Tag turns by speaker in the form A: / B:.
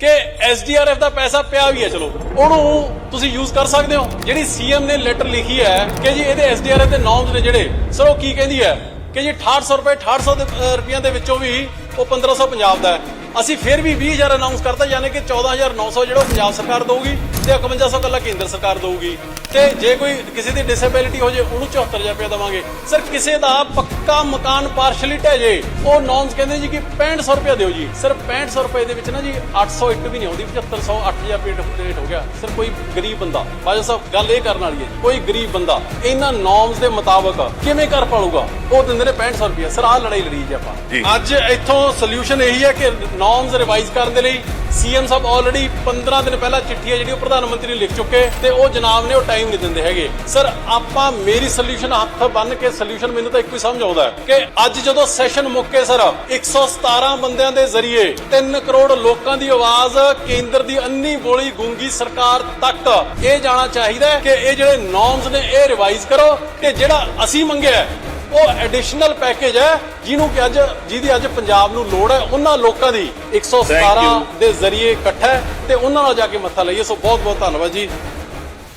A: ਕਿ ਐਸਡੀਆਰਐਫ ਦਾ ਪੈਸਾ ਪਿਆ ਵੀ ਹੈ, ਚਲੋ। ਉਹਨੂੰ ਤੁਸੀਂ ਯੂਜ਼ ਕਰ ਸਕਦੇ ਹੋ। ਜਿਹੜੀ ਸੀਐਮ ਨੇ ਲੈਟਰ ਲਿਖੀ ਹੈ ਕਿ ਜੀ ਇਹਦੇ ਐਸਡੀਆਰਐਫ ਦੇ ਨਾਮਸ ਨੇ ਜਿਹੜੇ, ਸਰ ਉਹ ਕੀ ਕਹਿੰਦੀ ਹੈ? ਕਿ ਜੀ 6800 ਰੁਪਏ 6800 ਦੇ ਰੁਪਈਆਂ ਦੇ ਵਿੱਚੋਂ ਵੀ ਉਹ 1500 ਪੰਜਾਬ ਦਾ ਹੈ। ਅਸੀਂ ਫਿਰ ਵੀ 20000 ਅਨਾਉਂਸ ਕਰਤਾ, ਯਾਨੀ ਕਿ 14900 ਜਿਹੜਾ ਉਹ ਪੰਜਾਬ ਸਰਕਾਰ ਦਊਗੀ। ਤੇ 5100 ਕੱਲਾ ਕੇਂਦਰ ਸਰਕਾਰ ਦਊਗੀ। ਤੇ ਜੇ ਕੋਈ ਕਿਸੇ ਦੀ ਡਿਸੇਬਿਲਿਟੀ ਹੋ ਜੇ ਉਹਨੂੰ 74000 ਰੁਪਏ ਦੇਵਾਂਗੇ। ਸਰ ਕਿਸੇ ਦਾ ਪੱਕਾ ਮਕਾਨ ਪਾਰਸ਼ਲੀ ਢਹਿ ਜੇ ਉਹ ਨੌਨਸ ਕਹਿੰਦੇ ਜੀ ਕਿ 6500 ਰੁਪਏ ਦਿਓ ਜੀ। ਸਰ 6500 ਰੁਪਏ ਦੇ ਵਿੱਚ ਨਾ ਜੀ 800 ਇੱਕ ਵੀ ਨਹੀਂ ਆਉਂਦੀ 7500 8000 ਰੁਪਏ ਰੇਟ ਹੋ ਗਿਆ। ਸਰ ਕੋਈ ਗਰੀਬ ਬੰਦਾ ਬਾਜਾ ਸਾਹਿਬ ਗੱਲ ਇਹ ਕਰਨ ਵਾਲੀ ਹੈ ਕੋਈ ਗਰੀਬ ਬੰਦਾ ਇਹਨਾਂ ਨੌਰਮਸ ਦੇ ਮੁਤਾਬਕ ਕਿਵੇਂ ਕਰ ਪਾਲੂਗਾ? ਉਹ ਦਿੰਦੇ ਨੇ 6500 ਰੁਪਏ ਸਰ ਆਹ ਲੜਾਈ ਲੜੀ ਜੀ ਆਪਾਂ। ਅੱਜ ਇੱਥੋਂ ਸੋਲੂਸ਼ਨ ਇਹੀ ਹੈ ਕਿ ਨੌਰਮਸ ਰਿਵਾਈਜ਼ ਕਰਨ ਦੇ ਲਈ ਸੀਐਮ ਸਾਹਿਬ ਆਲਰੇਡੀ 15 ਦਿਨ ਪਹਿਲਾਂ ਚਿੱਠੀ ਹੈ ਜਿਹੜੀ ਉਹ ਪ੍ਰਧਾਨ ਮੰਤਰੀ ਲਿਖ ਚੁੱਕੇ ਤੇ ਉਹ ਜਨਾਬ ਨੇ ਉਹ ਟਾਈਮ ਨਹੀਂ ਦਿੰਦੇ ਹੈਗੇ। ਸਰ ਆਪਾਂ ਮੇਰੀ ਸੋਲੂਸ਼ਨ ਹੱਥ ਬੰਨ ਕੇ ਸੋਲੂਸ਼ਨ ਮੈਨੂੰ ਤਾਂ ਇੱਕੋ ਹੀ ਸਮਝ ਆਉਂਦਾ ਕਿ ਅੱਜ ਜਦੋਂ ਸੈਸ਼ਨ ਮੁੱਕੇ ਸਰ 117 ਬੰਦਿਆਂ ਦੇ ਜ਼ਰੀਏ 3 ਕਰੋੜ ਲੋਕਾਂ ਦੀ ਆਵਾਜ਼ ਕੇਂਦਰ ਦੀ ਅੰਨੀ ਬੋਲੀ ਗੂੰਗੀ ਸਰਕਾਰ ਤੱਕ, ਇਹ ਜਾਣਾ ਚਾਹੀਦਾ ਕਿ ਇਹ ਜਿਹੜੇ ਨੌਰਮਸ ਨੇ, ਇਹ ਰਿਵਾਈਜ਼ ਕਰੋ ਕਿ ਜਿਹੜਾ ਅਸੀਂ ਮੰਗਿਆ ਉਹ ਐਡੀਸ਼ਨਲ ਪੈਕੇਜ ਹੈ ਜਿਹਨੂੰ ਕਿ ਅੱਜ ਜਿਹਦੀ ਅੱਜ ਪੰਜਾਬ ਨੂੰ ਲੋੜ ਹੈ। ਉਹਨਾਂ ਲੋਕਾਂ ਦੀ 117
B: Thank you.
A: ਦੇ ਜ਼ਰੀਏ ਇਕੱਠਾ ਤੇ ਉਹਨਾਂ ਨਾਲ ਜਾ ਕੇ ਮੱਥਾ ਲਈਏ। ਸੋ ਬਹੁਤ ਬਹੁਤ ਧੰਨਵਾਦ ਜੀ।